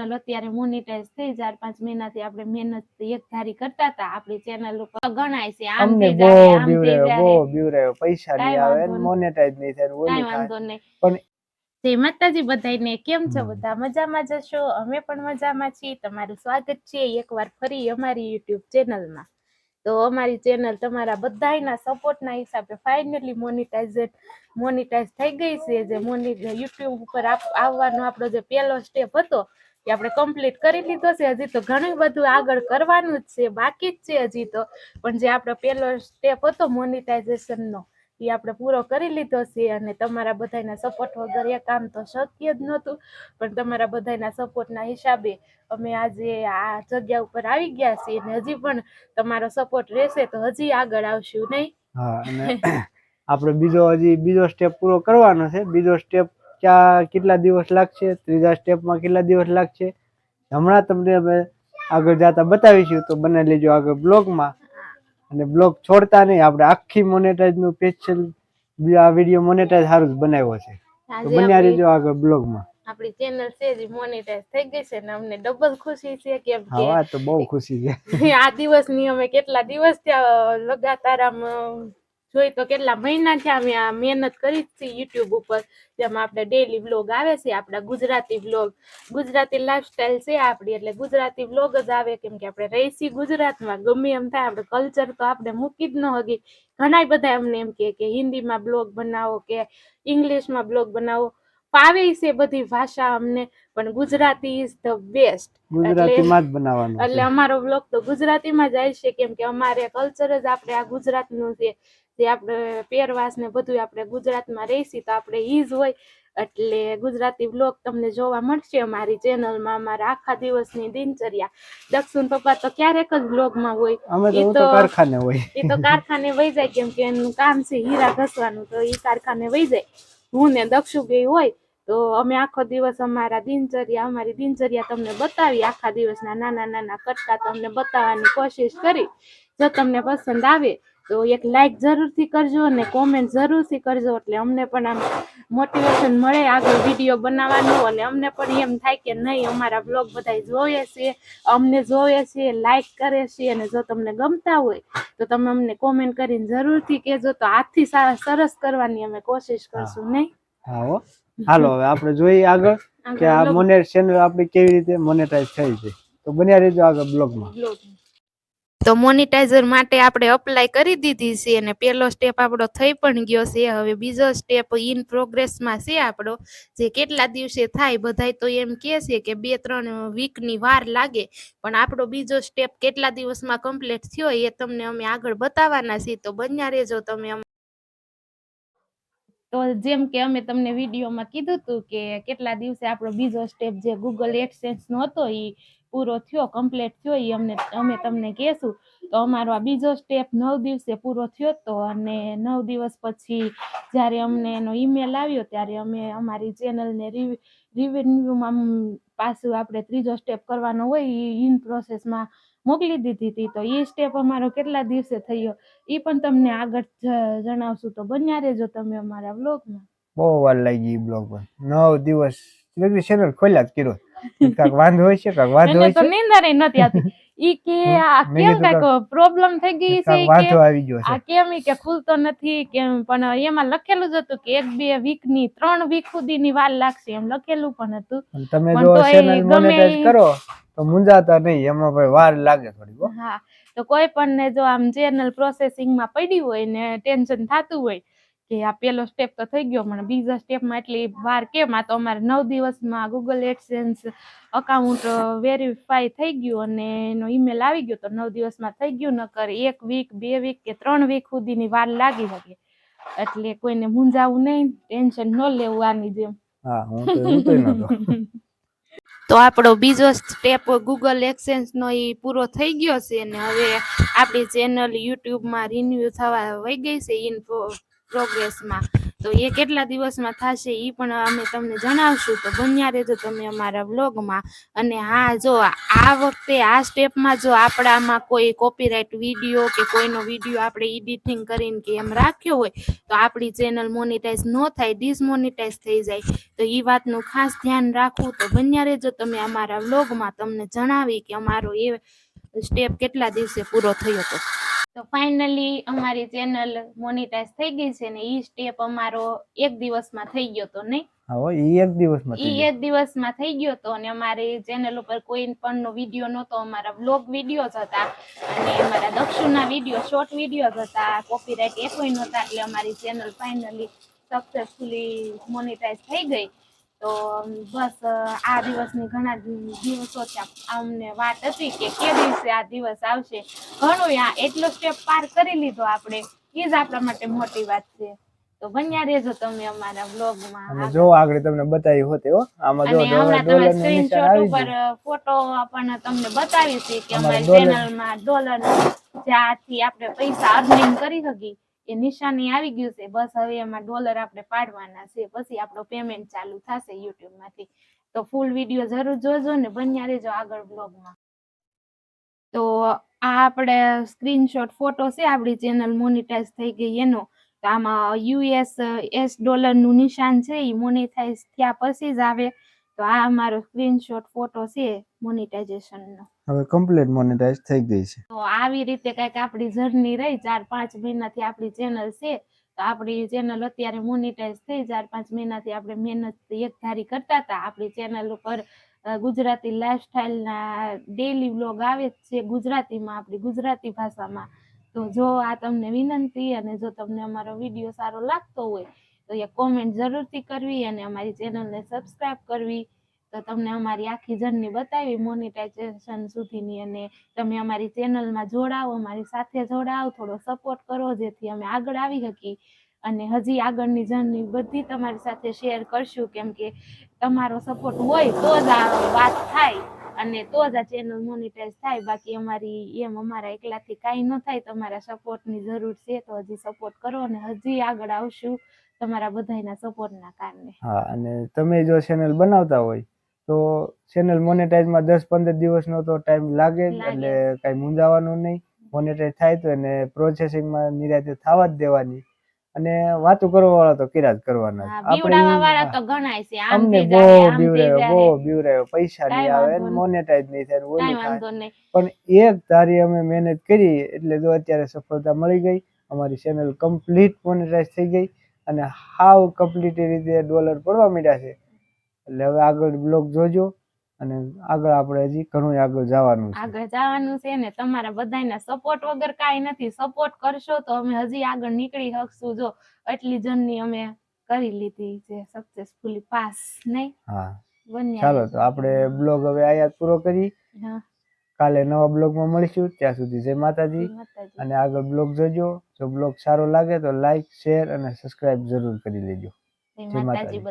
Channel અત્યારે monetise થઈ ચાર પાંચ મહિનાથી આપણે મહેનત એક ધારી કરતા હતા. આપણી ચેનલ ઉપર ગણાય છે. આમ થઈ જાય આમ થઈ જાય. પૈસા નહીં આવે. મોનેટાઈઝ નહીં. થાય ઓલું થાય. પણ- જય માતાજી બધાને કેમ છો બધા? મજામાં જશો અમે પણ મજામાં છીએ. તમારું સ્વાગત છે એકવાર ફરી અમારી યુટ્યુબ ચેનલમાં તો અમારી ચેનલ તમારા બધાયના સપોર્ટના હિસાબે ફાઇનલી મોનિટાઇઝેડ મોનિટાઇઝ થઈ ગઈ છે. જે મોની યુટ્યુબ ઉપર આવવાનો આપણો જે પહેલો સ્ટેપ હતો આપણે કમ્પ્લીટ કરી લીધો છે. હજી તો ઘણું બધું આગળ કરવાનું જ છે. બાકી જ છે હજી તો. પણ જે આપણો પહેલો સ્ટેપ હતો મોનિટાઇઝેશનનો એ આપણે પૂરો કરી લીધો છે અને તમારા બધાના સપોર્ટ વગર એ કામ તો શક્ય જ નહોતું. પણ તમારા બધાના સપોર્ટના હિસાબે અમે આજે આ જગ્યા ઉપર આવી ગયા છીએ અને હજી પણ તમારો સપોર્ટ રહેશે તો હજી આગળ આવશું નહીં? હા આપણે બીજો હજી બીજો સ્ટેપ પૂરો કરવાનો છે. બીજો સ્ટેપ ક્યાં કેટલા દિવસ લાગશે? ત્રીજા સ્ટેપમાં કેટલા દિવસ લાગશે? હમણાં તમને અમે આગળ જતા બતાવીશું તો બને લેજો આગળ બ્લોગમાં. અને બ્લોગ છોડતા નહીં આપણે આખી મોનેટાઈઝનું સ્પેશિયલ આ વીડિયો મોનેટાઈઝ સારું જ બનાવ્યો છે. તો બન્યા રહેજો આગળ બ્લોગમાં. આપણી ચેનલ છે જે મોનેટાઈઝ થઈ ગઈ છે ને અમને ડબલ ખુશી છે કેમ હા કે વાત તો બહુ ખુશી છે. આ દિવસની અમે કેટલા દિવસ લગાતાર આમ જોઈ તો કેટલા મહિનાથી અમે આ મહેનત કરી જ છે યુટ્યુબ ઉપર જેમાં આપણે ડેલી વ્લોગ આવે છે આપણા ગુજરાતી વ્લોગ ગુજરાતી લાઈફસ્ટાઈલ છે આપણી એટલે ગુજરાતી વ્લોગ જ આવે કેમ કે આપણે રહીશી ગુજરાતમાં ગમે એમ થાય આપણે કલ્ચર તો આપણે મૂકી જ ન હગી. ઘણા બધા અમને એમ કહે કે હિન્દીમાં બ્લોગ બનાવો કે ઇંગ્લિશમાં બ્લોગ બનાવો. ફાવે છે બધી ભાષા અમને પણ ગુજરાતી ઇઝ ધ બેસ્ટ ગુજરાતીમાં જ બનાવવાનું એટલે અમારો બ્લોગ તો ગુજરાતીમાં જાય છે કેમ કે અમારે કલ્ચર જ આપણે આ ગુજરાતનું છે. જે આપણે પહેરવાસ ને બધું આપણે ગુજરાતમાં રહીશી તો આપણે ઈ જ હોય. એટલે ગુજરાતી બ્લોગ તમને જોવા મળશે અમારી ચેનલમાં અમારા આખા દિવસની દિનચર્યા. દક્ષિણ પપ્પા તો ક્યારેક જ બ્લોગમાં હોય. એ તો કારખાને હોય. એ તો કારખાને વહી જાય કેમ કે એનું કામ છે હીરા ઘસવાનું તો એ કારખાને વહી જાય. હું ને દક્ષુભાઈ હોય તો અમે આખો દિવસ અમારા દિનચર્યા અમારી દિનચર્યા તમને બતાવી આખા દિવસના નાના નાના કટકા તમને બતાવવાની કોશિશ કરી. જો તમને પસંદ આવે તો એક લાઈક જરૂરથી કરજો અને કોમેન્ટ જરૂરથી કરજો એટલે અમને પણ આમ મોટિવેશન મળે આગળ વીડિયો બનાવવાનું અને અમને પણ એમ થાય કે નહીં અમારા બ્લોગ બધા જોવે છે અમને જોવે છે લાઈક કરે છે અને જો તમને ગમતા હોય તો તમે અમને કોમેન્ટ કરીને જરૂરથી કહેજો. તો આથી સા- સરસ કરવાની અમે કોશિશ કરશું નહીં? હા હાલો હવે આપણે જોઈએ આગળ કે આ મોનેટ ચેનલ આપણી કેવી રીતે મોનેટાઈઝ થઈ છે. તો બન્યા રહેજો આગળ બ્લોગમાં. તો મોનિટાઈઝર માટે આપણે અપ્લાય કરી દીધી છે અને પહેલો સ્ટેપ આપણો થઈ પણ ગયો છે. હવે બીજો સ્ટેપ ઇન પ્રોગ્રેસમાં છે આપણો, જે કેટલા દિવસે થાય બધાય તો એમ કહે છે કે બે ત્રણ વીકની વાર લાગે. પણ આપણો બીજો સ્ટેપ કેટલા દિવસમાં કમ્પ્લીટ થયો એ તમને અમે આગળ બતાવવાના છીએ. તો બન્યા રહેજો તમે તો જેમ કે અમે તમને વિડીયોમાં કીધું હતું કે કેટલા દિવસે આપણો બીજો સ્ટેપ જે ગૂગલ એક્સચેન્જનો હતો એ પૂરો થયો કમ્પ્લીટ થયો એ અમને, અમે તમને કહેશું. તો અમારો આ બીજો સ્ટેપ નવ દિવસે પૂરો થયો હતો અને નવ દિવસ પછી જ્યારે અમને એનો ઈમેલ આવ્યો ત્યારે અમે અમારી ચેનલને રિવ્યુમાં પાછું આપણે ત્રીજો સ્ટેપ કરવાનો હોય એ ઇન પ્રોસેસમાં મોકલી દીધી હતી તો એ સ્ટેપ અમારો કેટલા દિવસે થયો? એ પણ તમને આગળ જણાવશું. તો બન્યા રહેજો તમે અમારા બ્લોગમાં બહુ વાર લાગી બ્લોગ પર. નવ દિવસ. ચેનલ ખોલ્યા જ કર્યો. કાંઈક વાંધો હોય છે કાંઈક વાંધો હોય છે છે. નીંદર નથી આવતી. ઈ કે આ કેમ કીધું પ્રોબ્લેમ થઈ ગઈ છે? કે આવી ગયો આ કેમ કે ખુલતો નથી? કેમ? પણ એમાં લખેલું જ હતું કે એક બે વીકની ત્રણ વીક સુધીની વાર લાગશે. એમ લખેલું પણ હતું. તમે જો ચેનલ મોનેટાઇઝ કરો. તો મુંજાતા નહીં એમાં ભાઈ વાર લાગે થોડી હા. તો કોઈ પણ ને જો આમ ચેનલ પ્રોસેસિંગમાં પડી હોય ને ટેન્શન થતું હોય કે આ પેલો સ્ટેપ તો થઈ ગયો પણ બીજા સ્ટેપમાં એટલી વાર કેમ? આ તો અમારે નવ દિવસમાં ગૂગલ એડસેન્સ અકાઉન્ટ વેરીફાઈ થઈ ગયું અને એનો ઈમેલ આવી ગયો તો નવ દિવસમાં થઈ ગયું નકર એક વીક બે વીક કે ત્રણ વીક સુધીની વાર લાગી શકે. એટલે કોઈને મૂંઝાવું નહીં ટેન્શન ન લેવું આની જેમ. હા હું તો હું તો નતો તો આપણો બીજો સ્ટેપ ગૂગલ એક્સચેન્જનો એ પૂરો થઈ ગયો છે ને હવે આપણી ચેનલ યુટ્યુબમાં રિન્યુ થવા વહી ગઈ છે ઇન પ્રોગ્રેસમાં તો એ કેટલા દિવસમાં થશે એ પણ અમે તમને જણાવશું. તો બન્યા રહેજો તમે અમારા વ્લોગમાં. અને હા, જો આ વખતે આ સ્ટેપમાં જો આપણામાં કોઈ કોપીરાઇટ વીડિયો કે કોઈનો વીડિયો આપણે એડિટિંગ કરીને કે એમ રાખ્યો હોય, તો આપણી ચેનલ મોનિટાઈઝ ન થાય ડિસમોનિટાઈઝ થઈ જાય. તો એ વાતનું ખાસ ધ્યાન રાખવું. તો બન્યા રહેજો તમે અમારા વ્લોગમાં. તમને જણાવી કે અમારો એ સ્ટેપ કેટલા દિવસે પૂરો થયો હતો તો ફાઇનલી અમારી ચેનલ મોનીટાઈઝ થઈ ગઈ છે ને એ સ્ટેપ અમારો એક દિવસમાં થઈ ગયો તો નહીં? હા ઈ એક દિવસમાં ઈ એક દિવસમાં થઈ ગયો તો અને અમારી ચેનલ ઉપર કોઈ પણ નો વીડિયો નહોતો અમારા બ્લોગ વીડિયો જ હતા અને અમારા દક્ષિણના વીડિયો શોર્ટ વીડિયો જ હતા કોપીરાઇટ એ કોઈ નહોતા એટલે અમારી ચેનલ ફાઇનલી સક્સેસફુલી મોનીટાઈઝ થઈ ગઈ. તો બસ આ દિવસની ઘણા દિવસો અમને વાત હતી કે કે દિવસે આ દિવસ આવશે? ઘણું આ એટલો સ્ટેપ પાર કરી લીધો આપણે. એ જ આપણા માટે મોટી વાત છે. તો બન્યા રહેજો તમે અમારા બ્લોગમાં અને જો આગળ તમને બતાવ્યું હોતે હો આમાં જો ડોલર સ્ક્રીનશોટ ઉપર ફોટો આપણને તમને બતાવી છે કે અમારા. ચેનલમાં ડોલર જ્યાંથી આપણે પૈસા અર્નિંગ કરી શકી એ નિશાની આવી ગયું છે. બસ હવે એમાં ડોલર આપણે પાડવાના છે. પછી આપણો પેમેન્ટ ચાલુ થશે યુટ્યુબમાંથી. તો ફૂલ વીડિયો જરૂર જોજો ને બન્યા રહેજો આગળ બ્લોગમાં તો આ આપણે સ્ક્રીનશોટ ફોટો છે આપણી ચેનલ મોનિટાઈઝ થઈ ગઈ એનો. તો આમાં યુએસ એસ ડોલરનું નિશાન છે એ મોનિટાઈઝ થયા પછી જ આવે. તો આ અમારો સ્ક્રીનશોટ ફોટો છે મોનિટાઇઝેશનનો હવે કમ્પ્લીટ મોનેટાઈઝ થઈ ગઈ છે. તો આવી રીતે કંઈક આપણી જર્ની રહી ચાર પાંચ મહિનાથી આપણી ચેનલ છે તો આપણી ચેનલ અત્યારે મોનિટાઈઝ થઈ ચાર પાંચ મહિનાથી આપણે મહેનત એક ધારી કરતા હતા. આપણી ચેનલ ઉપર ગુજરાતી લાઈફસ્ટાઈલના ડેલી વ્લોગ આવે છે ગુજરાતીમાં આપણી ગુજરાતી ભાષામાં. તો જો આ તમને વિનંતી અને જો તમને અમારો વીડિયો સારો લાગતો હોય તો એ કોમેન્ટ જરૂરથી કરવી અને અમારી ચેનલને સબસ્ક્રાઈબ કરવી. તો તમને અમારી આખી જર્ની બતાવી મોનિટાઇઝેશન સુધીની અને તમે અમારી ચેનલમાં જોડાઓ, અમારી સાથે જોડાઓ, થોડો સપોર્ટ કરો જેથી અમે આગળ આવી શકીએ. અને હજી આગળની જર્ની બધી તમારી સાથે શેર કરશું, કેમ કે તમારો સપોર્ટ હોય તો જ આ વાત થાય અને તો જ આ ચેનલ મોનિટાઈઝ થાય. બાકી અમારી એમ અમારા એકલાથી કાંઈ ન થાય, તમારા સપોર્ટની જરૂર છે તો હજી સપોર્ટ કરો અને હજી આગળ આવશું. તમારા બધાયના સપોર્ટના કારણે. હા અને તમે જો ચેનલ બનાવતા હોય તો ચેનલ મોનેટાઈઝમાં દસ પંદર દિવસનો તો ટાઈમ લાગે એટલે કાંઈ મૂંઝાવાનું નહીં. મોનેટાઈઝ થાય તો એને પ્રોસેસિંગમાં નિરાતે થવા જ દેવાની. અને વાતો કરવા વાળા તો કર્યા જ. કરવાના આપણે તો ગણાય છે અમને બહુ બીવરાયો બહુ બીવરાયો પૈસા નહીં આવે મોનેટાઈઝ નહીં. થાય ઓલી થાય. પણ એક ધારી અમે મહેનત કરી એટલે જો અત્યારે સફળતા મળી ગઈ અમારી ચેનલ કમ્પ્લીટ મોનેટાઈઝ થઈ ગઈ. અને હાવ કમ્પ્લીટ રીતે ડોલર પડવા માંડ્યા છે. એટલે હવે આગળ બ્લોગ જોજો અને આગળ આપણે હજી ઘણું આગળ જવાનું છે. આગળ જવાનું છે ને તમારા બધાના સપોર્ટ વગર કાઈ નથી. સપોર્ટ કરશો તો અમે હજી આગળ નીકળી શકશું. જો એટલી જર્ની અમે કરી લીધી છે સક્સેસફુલી પાસ નહીં? હા. ચાલો તો આપણે બ્લોગ હવે આયા પૂરો કરી. હા. કાલે નવા બ્લોગમાં મળીશું. ત્યાં સુધી જય માતાજી. અને આગળ બ્લોગ જોજો. જો બ્લોગ સારો લાગે તો લાઈક શેર અને સબસ્ક્રાઇબ જરૂર કરી લેજો. જય માતાજી.